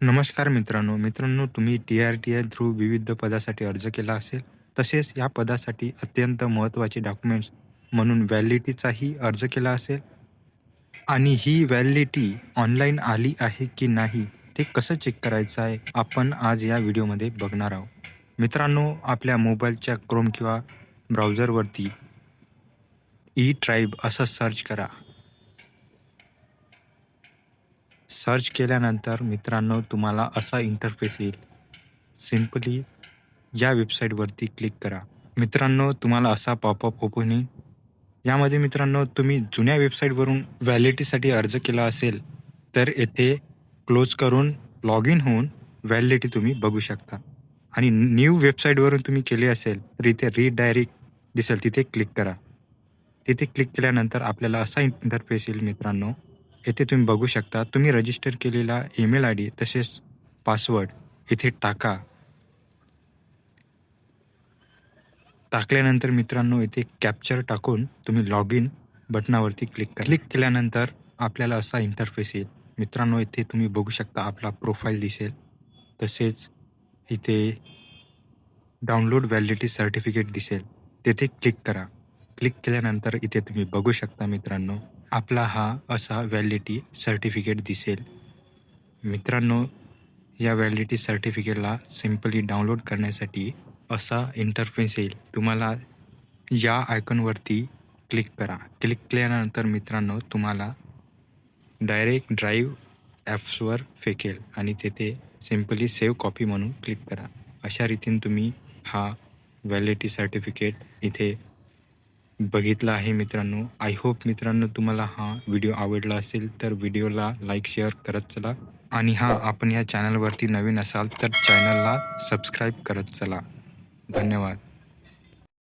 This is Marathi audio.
नमस्कार मित्रांनो. मित्रांनो तुम्ही T R T I through विविध पदासाठी अर्ज केला असेल तसेच या पदासाठी अत्यंत महत्त्वाचे डॉक्युमेंट्स म्हणून व्हॅलिडिटीचाही अर्ज केला असेल. आणि ही व्हॅलिडिटी ऑनलाईन आली आहे की नाही ते कसं चेक करायचं आहे आपण आज या व्हिडिओमध्ये बघणार आहोत. मित्रांनो आपल्या मोबाईलच्या क्रोम किंवा ब्राउझरवरती ई ट्राईब असं सर्च करा. सर्च केल्यानंतर मित्रांनो तुम्हाला असा इंटरफेस येईल. सिम्पली या वेबसाईटवरती क्लिक करा. मित्रांनो तुम्हाला असा पॉपअप ओपन येईल. यामध्ये मित्रांनो तुम्ही जुन्या वेबसाईटवरून व्हॅलिडिटीसाठी अर्ज केला असेल तर येथे क्लोज करून लॉग इन होऊन व्हॅलिडिटी तुम्ही बघू शकता. आणि न्यू वेबसाईटवरून तुम्ही केले असेल तर इथे रीडायरेक्ट दिसेल तिथे क्लिक करा. तिथे क्लिक केल्यानंतर आपल्याला असा इंटरफेस येईल मित्रांनो येथे तुम्ही बघू शकता तुम्ही रजिस्टर केलेला ईमेल आय डी तसेच पासवर्ड इथे टाका. टाकल्यानंतर मित्रांनो इथे कॅप्चर टाकून तुम्ही लॉग इन बटनावरती क्लिक करा. क्लिक केल्यानंतर आपल्याला असा इंटरफेस येईल. मित्रांनो इथे तुम्ही बघू शकता आपला प्रोफाईल दिसेल. तसेच इथे डाउनलोड व्हॅलिडिटी सर्टिफिकेट दिसेल. तेथे क्लिक करा. क्लिक केल्यानंतर इथे तुम्ही बघू शकता मित्रांनो आपला हा असा व्हॅलिडिटी सर्टिफिकेट दिसेल. मित्रांनो या व्हॅलिडिटी सर्टिफिकेटला सिम्पली डाउनलोड करण्यासाठी असा इंटरफेस येईल. तुम्हाला या आयकॉनवरती क्लिक करा. क्लिक केल्यानंतर मित्रांनो तुम्हाला डायरेक्ट ड्राईव्ह ॲप्सवर फेकेल आणि तेथे सिम्पली सेव्ह कॉपी म्हणून क्लिक करा. अशा रीतीने तुम्ही हा व्हॅलिडिटी सर्टिफिकेट इथे बघितला आहे मित्रांनो. आय होप मित्रांनो तुम्हाला हा व्हिडिओ आवडला असेल तर व्हिडिओला लाईक शेअर करत चला. आणि हा आपण या चॅनलवरती नवीन असाल तर चॅनलला सबस्क्राईब करत चला. धन्यवाद.